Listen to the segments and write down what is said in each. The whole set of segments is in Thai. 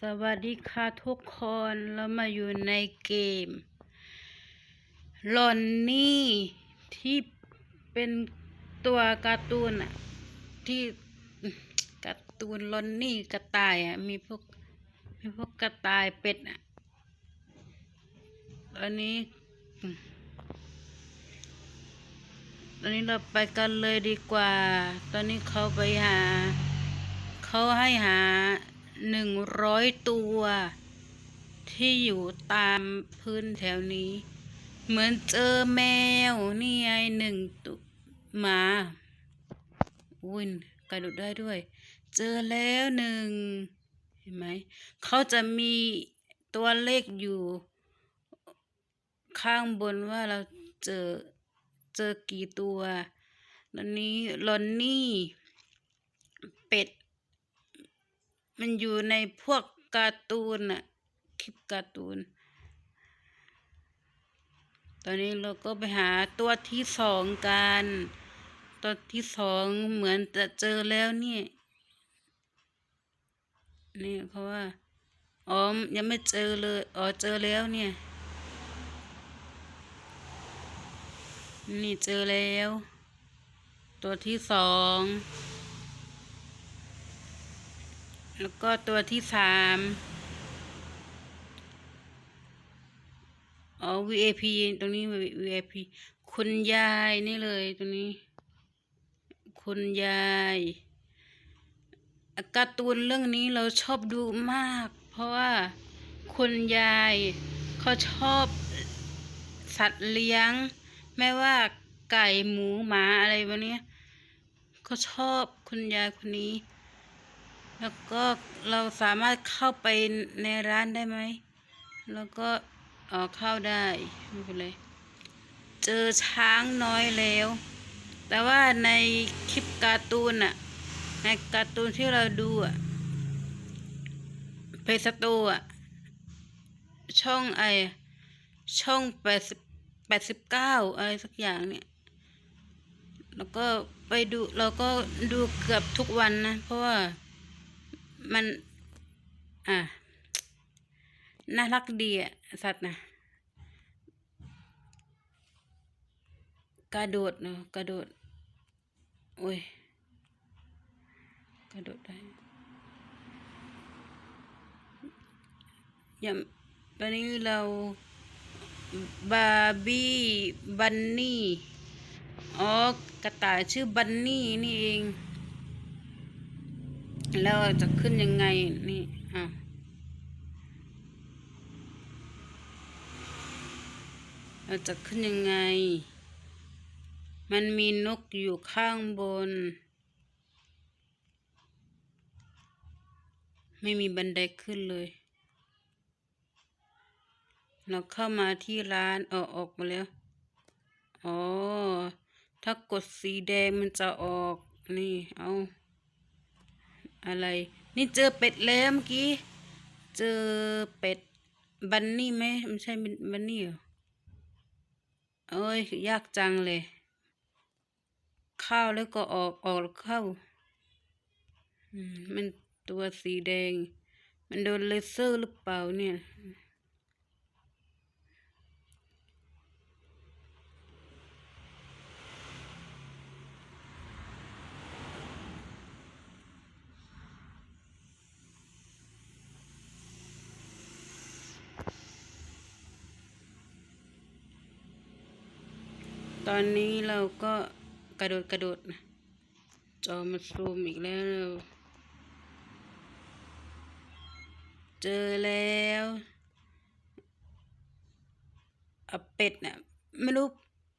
สวัสดีค่ะทุกคนเรามาอยู่ในเกมลอนนี่ที่เป็นตัวการ์ตูนอะที่การ์ตูนลอนนี่กระต่ายอะมีพวกมีพวกกระต่ายเป็ดอะตอนนี้ตอนนี้เราไปกันเลยดีกว่า ตอนนี้เขาไปหา เขาให้หา หนึ่งร้อยตัว ที่อยู่ตามพื้นแถวนี้ เหมือนเจอแมวนี่ไงหนึ่งตัวหมาอุ้ยกระโดดได้ด้วย เจอแล้วหนึ่งเห็นไหมเขาจะมีตัวเลขอยู่ ข้างบนว่าเราเจอเจอกี่ตัวตอนนี้ลอนนี่ เป็ด มันอยู่ในพวกการ์ตูนอะคลิปการ์ตูน ตอนนี้เราก็ไปหาตัวที่สองกัน ตัวที่สองเหมือนจะเจอแล้วนี่ นี่เพราะว่าอ๋อยังไม่เจอเลยอ๋อเจอแล้วเนี่ย นี่เจอแล้ว ตัวที่สอง แล้วก็ตัวที่สามอ๋อ VIP ตรงนี้ VIP คุณยายนี่เลยตรงนี้ คุณยายการ์ตูนเรื่องนี้เราชอบดูมาก เพราะว่าคุณยายเขาชอบสัตว์เลี้ยง ไม่ว่าไก่หมูหมาอะไรแบบนี้เขาชอบคุณยายคนนี้ แล้วก็เราสามารถเข้าไปในร้านได้ไหม แล้วก็ออกเข้าได้ไม่เป็นไรเจอช้างน้อยแล้ว แต่ว่าในคลิปการ์ตูนอะในการ์ตูนที่เราดูอะเพสโตอะช่องไอช่องแปดสิบแปดสิบเก้าอะไรสักอย่างเนี่ย แล้วก็ไปดูเราก็ดูเกือบทุกวันนะ เพราะว่า มัน อะน่ารักดีอะสัตว์นะกระโดดเนาะกระโดดโอ้ยกระโดดได้ยังตอนนี้เราบาร์บี้บันนี่อ๋อกระต่ายชื่อบันนี่นี่เอง แล้วจะขึ้นยังไงนี่อะเราจะขึ้นยังไง มันมีนกอยู่ข้างบน ไม่มีบันไดขึ้นเลย เราเข้ามาที่ร้านออกออกมาแล้ว อ๋อ ถ้ากดสีแดงมันจะออก นี่ เอา อะไร นี่เจอเป็ดแล้วเมื่อกี้ เจอเป็ด บันนี่ไหมไม่ใช่บันนี่เหรอเอ้ย ยากจังเลย เข้าแล้วก็ออกออกแล้วเข้ามมันตัวสีแดง มันโดนเลเซอร์หรือเปล่าเนี่ย ตอนนี้เราก็กระโดดกระโดดนะจอมาซูมอีกแล้ว เจอแล้วอะเป็ดน่ะไม่รู้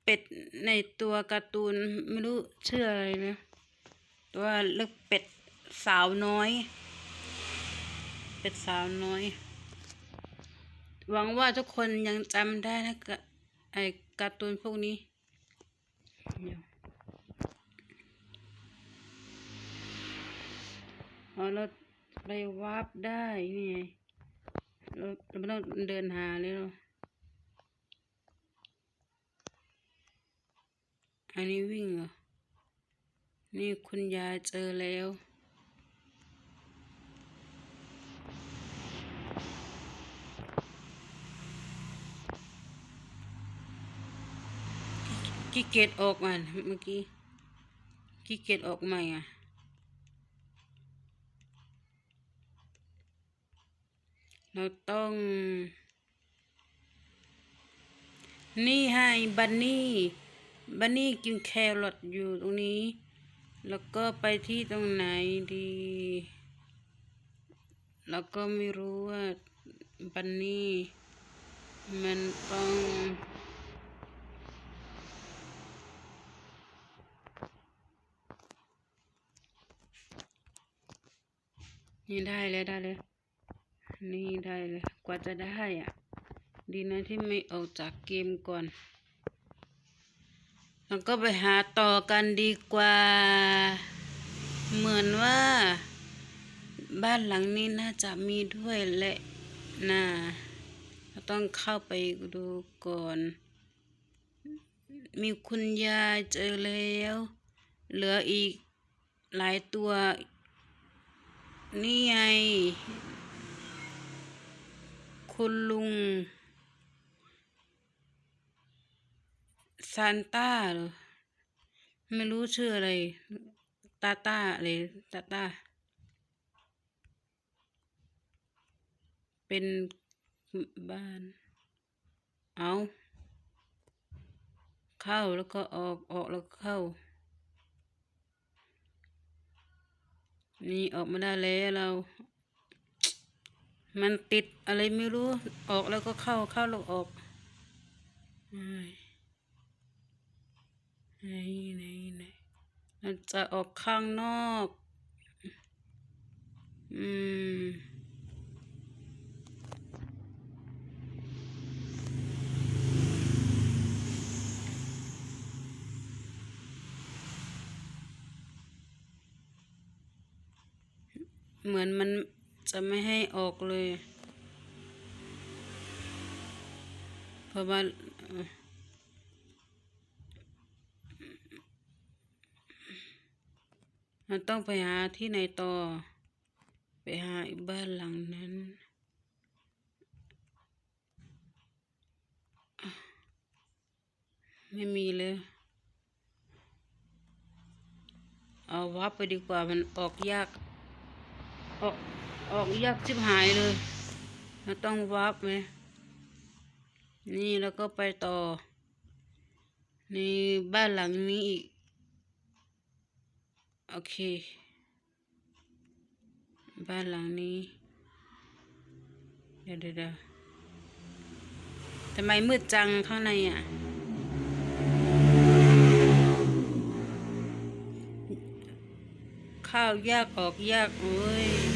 เป็ดในตัวการ์ตูนไม่รู้ชื่ออะไรนะตัวเล็กเป็ดสาวน้อย เป็ดสาวน้อย หวังว่าทุกคนยังจำได้นะกะไอการ์ตูนพวกนี้ อ๋อเราไปวาร์ปได้นี่ไงเราเราไม่ต้องเดินหาเลยเราอันนี้วิ่งเหรอ นี่คุณยายเจอแล้ว ขี้เกียจออกมาเมื่อกี้ขี้เกียจออกใหม่อะ เราต้อง นี่ให้บันนี่บันนี่กินแครอทอยู่ตรงนี้ แล้วก็ไปที่ตรงไหนดี แล้วก็ไม่รู้ว่าบันนี่มันต้อง นี่ได้แล้วได้แล้วนี่ได้เลยกว่าจะได้อะ ดีนะที่ไม่ออกจากเกมก่อนแล้วก็ไปหาต่อกันดีกว่า เหมือนว่า บ้านหลังนี้น่าจะมีด้วยแหละนะเราต้องเข้าไปดูก่อน มีคุณยายเจอแล้ว เหลืออีกหลายตัว นี่ไง คุณลุงซานต้าเหรอ ไม่รู้ชื่ออะไร ตาตาอะไรตาตา เป็นบ้าน เอา เข้าแล้วก็ออก ออกแล้วเข้า นี่ออกมาได้แล้วเรา มันติดอะไรไม่รู้ ออกแล้วก็เข้าเข้าแล้วออกไอ้ไหนไหนไหนมันจะออกข้างนอก อืม เหมือนมันจะไม่ให้ออกเลย เพราะว่าเราต้องไปหาที่ไหนต่อ ไปหาบ้านหลังนั้น ไม่มีเลย เอาวับไปดีกว่ามันออกยาก ออกออกยากชิบหายเลยเราต้องวับไหมนี่แล้วก็ไปต่อ นี่บ้านหลังนี้อีก โอเค บ้านหลังนี้ เดี๋ยวเดี๋ยวเดี๋ยวทำไมมืดจังข้างในอะ ข้าวยากออกยากโอ้ย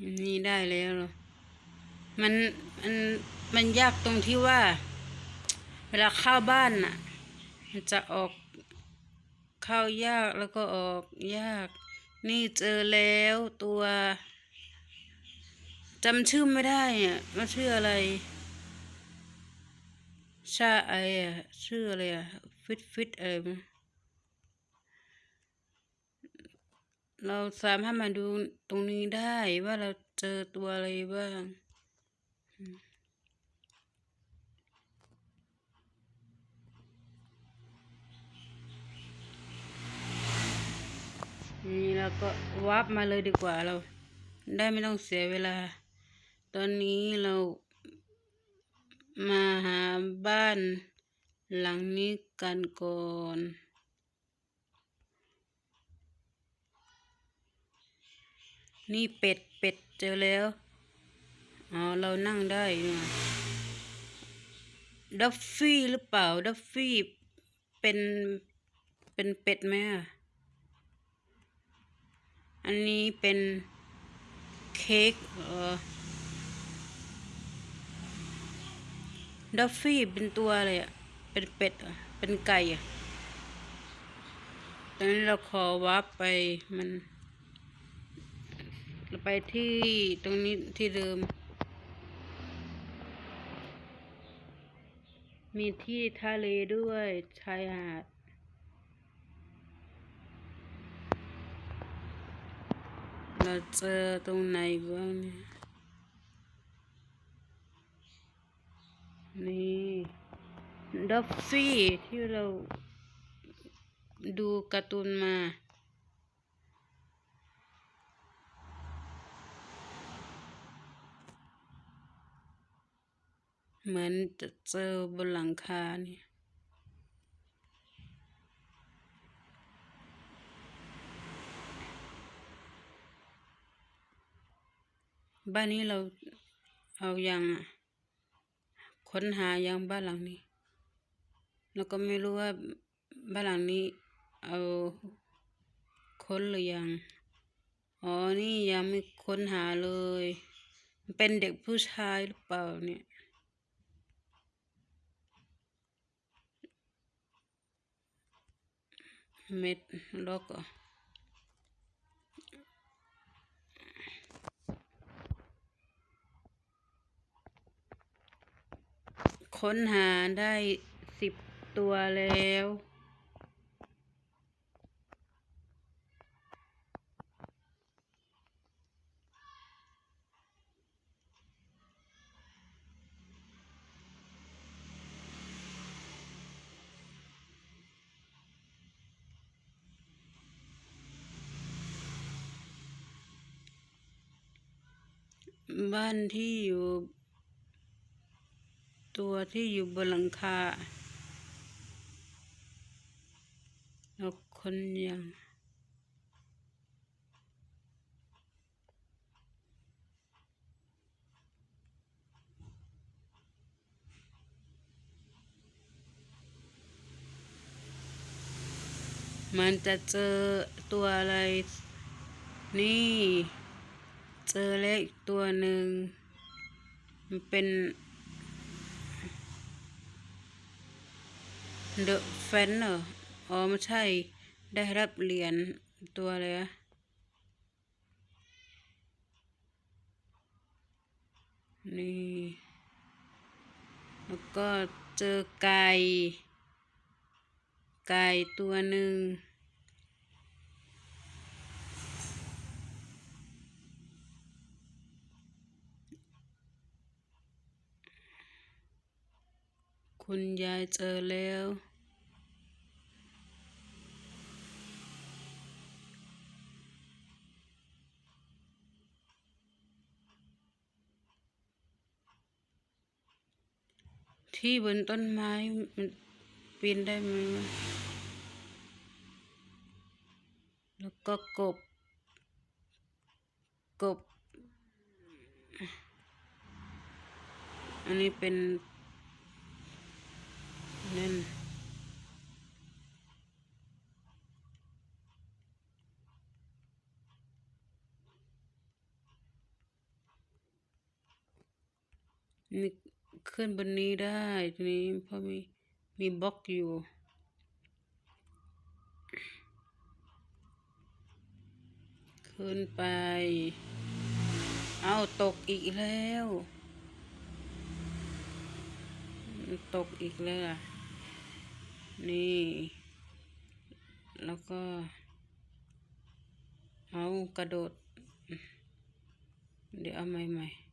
นี่ได้แล้วหรอมันมันมันยากตรงที่ว่า เวลาเข้าบ้านน่ะ มันจะออกเข้ายากแล้วก็ออกยาก นี่เจอแล้วตัวจำชื่อไม่ได้อะว่าชื่ออะไรชาไออะชื่ออะไรอะฟิตฟิตเออ เราสามารถมาดูตรงนี้ได้ว่าเราเจอตัวอะไรบ้างนี่เราก็วับมาเลยดีกว่าเรา ได้ไม่ต้องเสียเวลา ตอนนี้เรามาหาบ้านหลังนี้กันก่อน นี่เป็ดเป็ดเจอแล้ว อ๋อ เรานั่งได้นี่หว่าดัฟฟี่หรือเปล่า ดัฟฟี่เป็น เป็นเป็ดไหมอะอันนี้เป็นเค้กเออดัฟฟี่เป็นตัวอะไรอะเป็นเป็ดอะเป็นไก่อะตอนนี้เราขอวับไปมัน ไปที่ตรงนี้ที่เดิม มีที่ทะเลด้วยชายหาดเราเจอตรงไหนบ้างเนี่ย นี่ดอฟฟี่ที่เราดูการ์ตูนมา เหมือนจะเจอบนหลังคาเนี่ยบ้านนี้เราเอายังอะค้นหายังบ้านหลังนี้ แล้วก็ไม่รู้ว่าบ้านหลังนี้ เอาค้นหรือยัง อ๋อ นี่ยังไม่ค้นหาเลย เป็นเด็กผู้ชายหรือเปล่าเนี่ย เม็ดล็อกเหรอค้นหาได้สิบตัวแล้ว บ้านที่อยู่ ตัวที่อยู่บนหลังคาเราคนยังมันจะเจอตัวอะไร นี่ เจอแล้วอีกตัวหนึ่งมันเป็นเดอะแฟนเหรออ๋อไม่ใช่ได้รับเหรียญตัวอะไรอะนี่ แล้วก็เจอไก่ ไก่ตัวหนึ่ง คุณยายเจอแล้ว ที่บนต้นไม้มันปีนได้ไหมแล้วก็กบ กบ อันนี้เป็น นั่นนี่ขึ้นบนนี้ได้ทีนี้เพราะมีมีบล็อกอยู่ขึ้นไป เอาตกอีกแล้ว ตกอีกแล้วล่ะ นี่ แล้วก็เอากระโดด เดี๋ยวเอาใหม่ๆ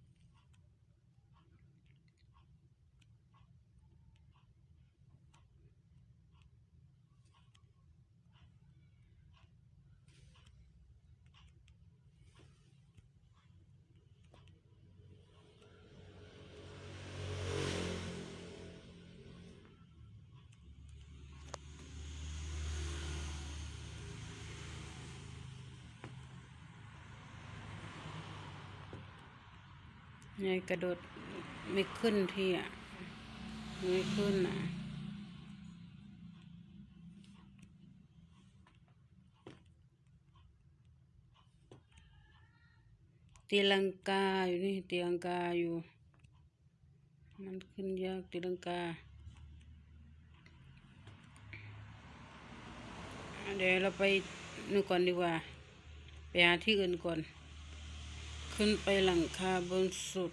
หม่ไงกระโดดไม่ขึ้นที่อะไม่ขึ้นอะตีลังกาอยู่นี่ตีลังกาอยู่ มันขึ้นยากตีลังกา เดี๋ยวเราไปนู่นก่อนดีกว่า ไปหาที่อื่นก่อน ขึ้นไปหลังคาบนสุด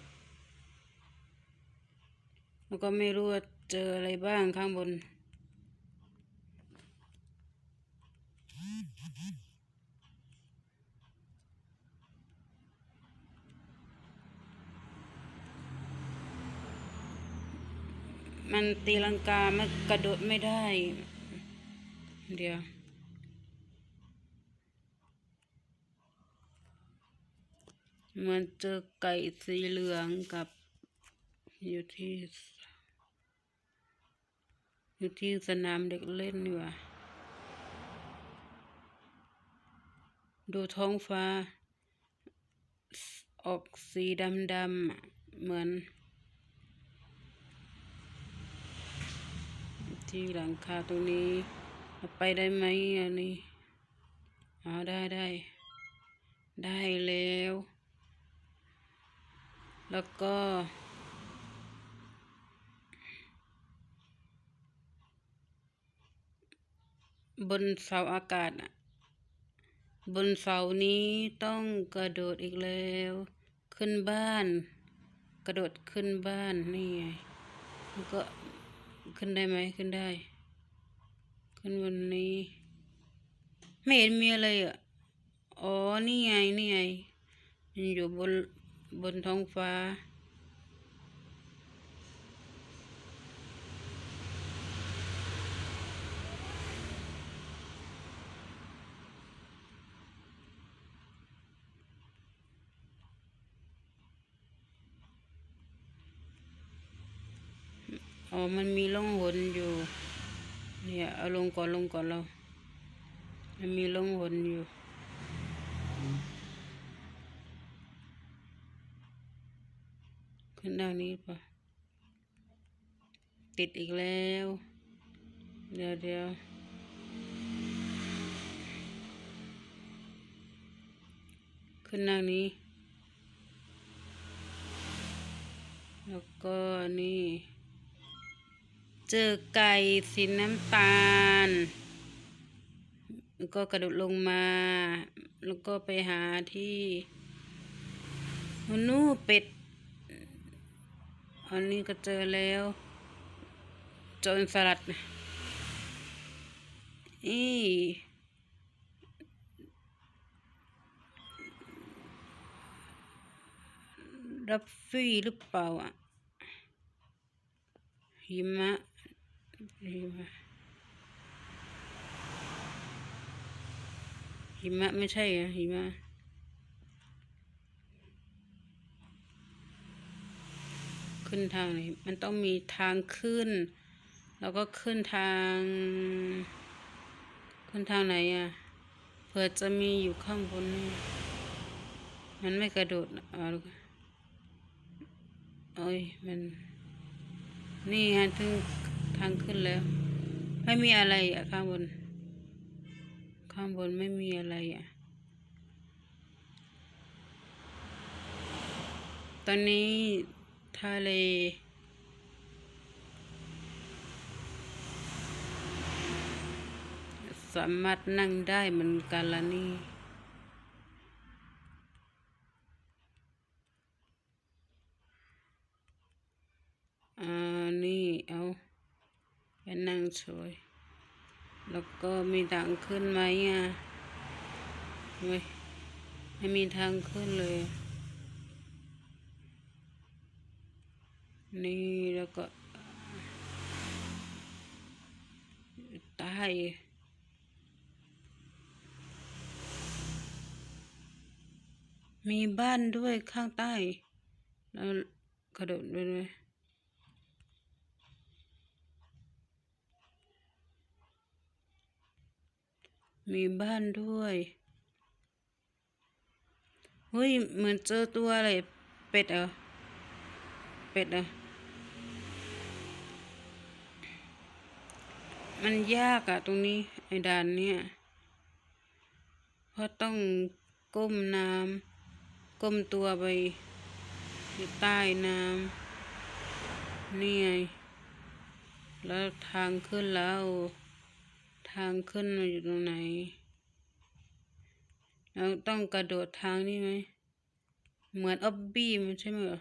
แล้วก็ไม่รู้ว่าเจออะไรบ้างข้างบน มันตีลังกามันกระโดดไม่ได้ เดี๋ยว มันเจอไก่สีเหลืองกับอยู่ที่ อยู่ที่สนามเด็กเล่นนี่หว่าดูท้องฟ้า ออกสีดำดำเหมือน ที่หลังคาตรงนี้ ไปได้ไหมอันนี้อ๋อได้ได้ ได้แล้ว แล้วก็ บนเสาอากาศอะบนเสานี้ต้องกระโดดอีกแล้ว ขึ้นบ้าน กระโดดขึ้นบ้านนี่ไงแล้วก็ขึ้นได้ไหมขึ้นได้ ขึ้นบนนี้ ไม่เห็นมีอะไรอะอ๋อนี่ไงนี่ไงมันอยู่บน บนท้องฟ้า อ๋อ มันมีร่องหนอยู่ เนี่ย เอาลงก่อนลงก่อนเรา มันมีร่องหนอยู่ ขึ้นด้านนี้ปะติดอีกแล้ว เดี๋ยวเดี๋ยวขึ้นด้านนี้ แล้วก็นี่ เจอไก่สีน้ำตาลแล้วก็กระโดดลงมา แล้วก็ไปหาที่นู่นเป็ด อันนี้ก็เจอแล้วโจรสลัดอีรับฟี่หรือเปล่าอะหิมะหิมะหิมะไม่ใช่เหรอหิมะ ขึ้นทางไหนมันต้องมีทางขึ้น แล้วก็ขึ้นทาง ขึ้นทางไหนอะเผื่อจะมีอยู่ข้างบนนี่มันไม่กระโดดนะเอาดูก่อนโอ้ยมัน นี่ฮะถึงทางขึ้นแล้ว ไม่มีอะไรอะข้างบน ข้างบนไม่มีอะไรอะตอนนี้ ทะเล สามารถนั่งได้เหมือนกันละนี่อ่านี่เอาไปนั่งสวยแล้วก็มีทางขึ้นไหมอะไม่ไม่มีทางขึ้นเลย นี่แล้วก็ใต้มีบ้านด้วยข้างใต้ แล้วกระโดดด้วยด้วยมีบ้านด้วยเฮ้ยเหมือนเจอตัวอะไรเป็ดเหรอเป็ดเหรอ มันยากอะตรงนี้ไอ้ด่านเนี่ยเพราะต้องก้มน้ำก้มตัวไปอยู่ใต้น้ำนี่ไงแล้วทางขึ้นแล้ว ทางขึ้นมันอยู่ตรงไหน เราต้องกระโดดทางนี้ไหม เหมือนออบบี้มันใช่ไหมเหรอ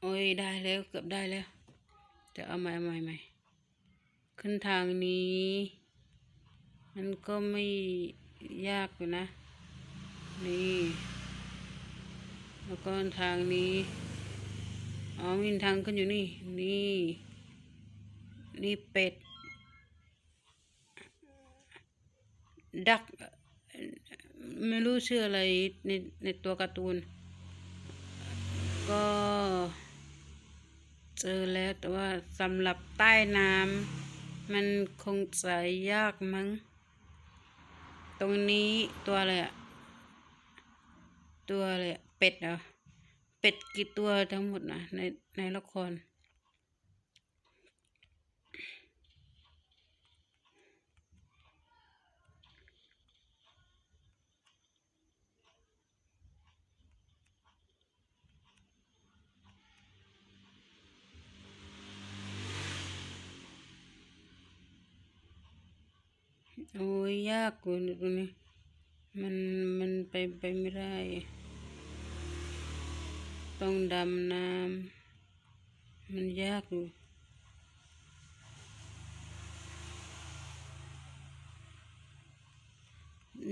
โอ้ยได้แล้วเกือบได้แล้ว จะเอาใหม่เอาใหม่ใหม่ ขึ้นทางนี้ มันก็ไม่ยากอยู่นะ นี่ แล้วก็ทางนี้อ๋อมีทางขึ้นอยู่นี่ นี่ นี่เป็ด ดัก ไม่รู้ชื่ออะไรในในตัวการ์ตูน ก็เจอแล้วแต่ว่าสำหรับใต้น้ำ มันคงจะยากมั้ง ตรงนี้ตัวอะไรอะตัวอะไรอะเป็ดเหรอ เป็ดกี่ตัวทั้งหมดนะในในละคร โอ้ยยากกว่าตรงนี้ มันมันไปไปไม่ได้ ต้องดำน้ำมันยากอยู่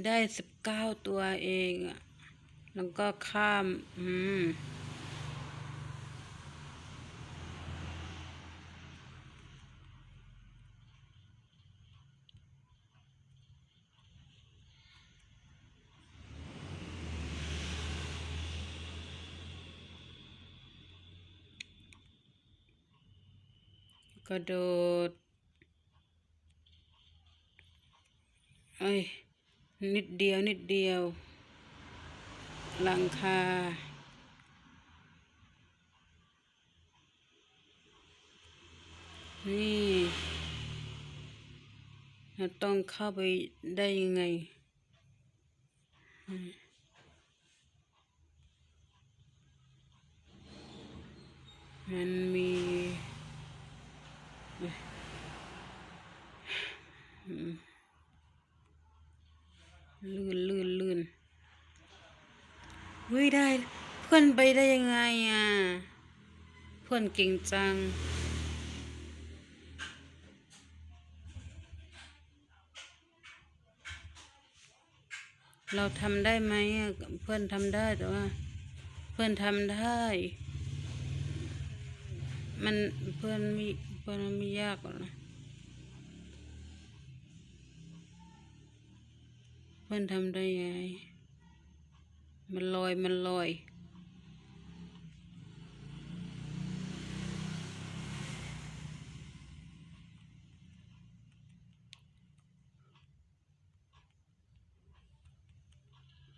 ได้สิบเก้าตัวเองอะแล้วก็ข้าม อืม กระโดดเอ้ย นิดเดียว นิดเดียว หลังคา นี่เราต้องเข้าไปได้ยังไง มันมีเอ้ยอืม ลื่นลื่นลื่นเฮ้ยได้ เพื่อนไปได้ยังไงอะ เพื่อนเก่งจังเราทำได้ไหมเพื่อนทำได้แต่ว่า เพื่อนทำได้ มันเพื่อนไม่เพื่อนมันไม่ยากหรอกนะ เพื่อนทำได้ไง มันลอย มันลอย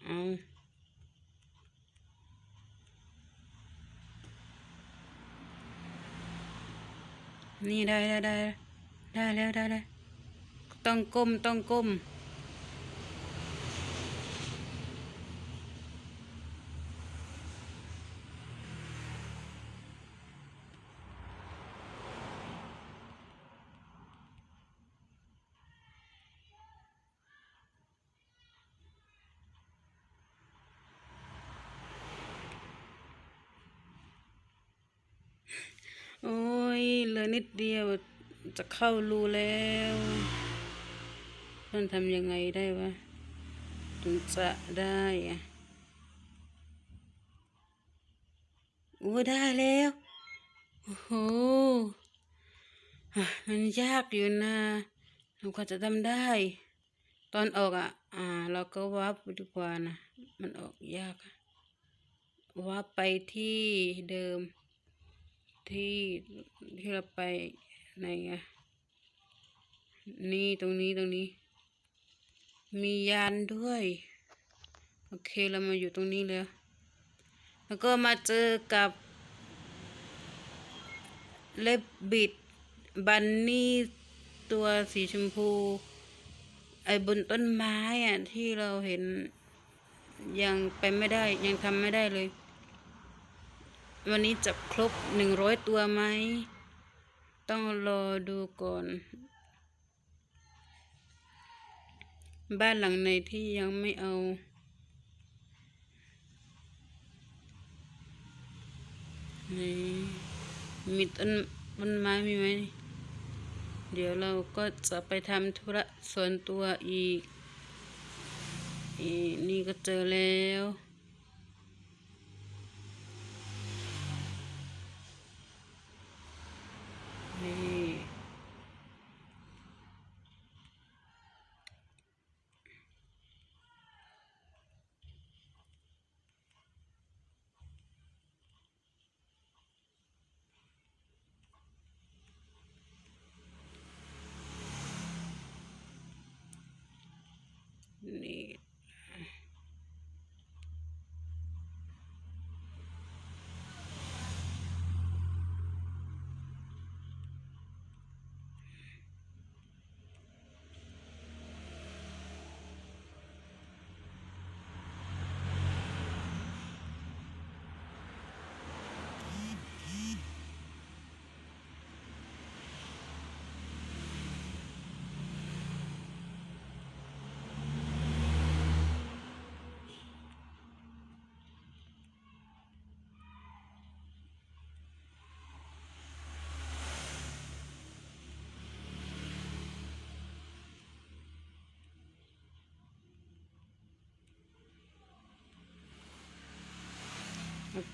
เอานี่ได้ได้ได้ได้แล้วได้แล้วต้องก้มต้องก้ม โอ้ย เลือนิดเดียวจะเข้ารูแล้วมันทำยังไงได้วะถึงจะได้อะโอ้ได้แล้ว โอ้โหมันยากอยู่นะเราก็จะทำได้ ตอนออกอะ อ่า เราก็วับดีกว่านะ มันออกยากวับไปที่เดิม ที่ที่เราไปไหนอะนี่ตรงนี้ตรงนี้ มียานด้วย โอเคเรามาอยู่ตรงนี้แล้วแล้วก็มาเจอกับเล็บบิดบันนี่ตัวสีชมพู ไอ้บนต้นไม้อะที่เราเห็นยังไปไม่ได้ยังทำไม่ได้เลย วันนี้จะครบหนึ่งร้อยตัวไหม ต้องรอดูก่อน บ้านหลังไหนที่ยังไม่เอา นี่มีต้นบนไม้มีไหม เดี๋ยวเราก็จะไปทำธุระส่วนตัวอีกอีนี่ก็เจอแล้ว นี่ นี่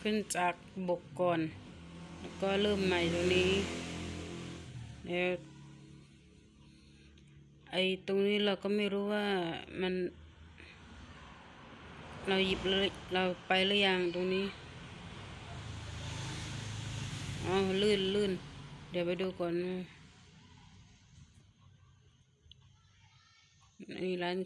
ขึ้นจากบกก่อน แล้วก็เริ่มใหม่ตรงนี้แล้วไอ้ตรงนี้เราก็ไม่รู้ว่ามัน เราหยิบเลยเราไปหรือยังตรงนี้อ๋อลื่นลื่นเดี๋ยวไปดูก่อนนะนี่ร้าน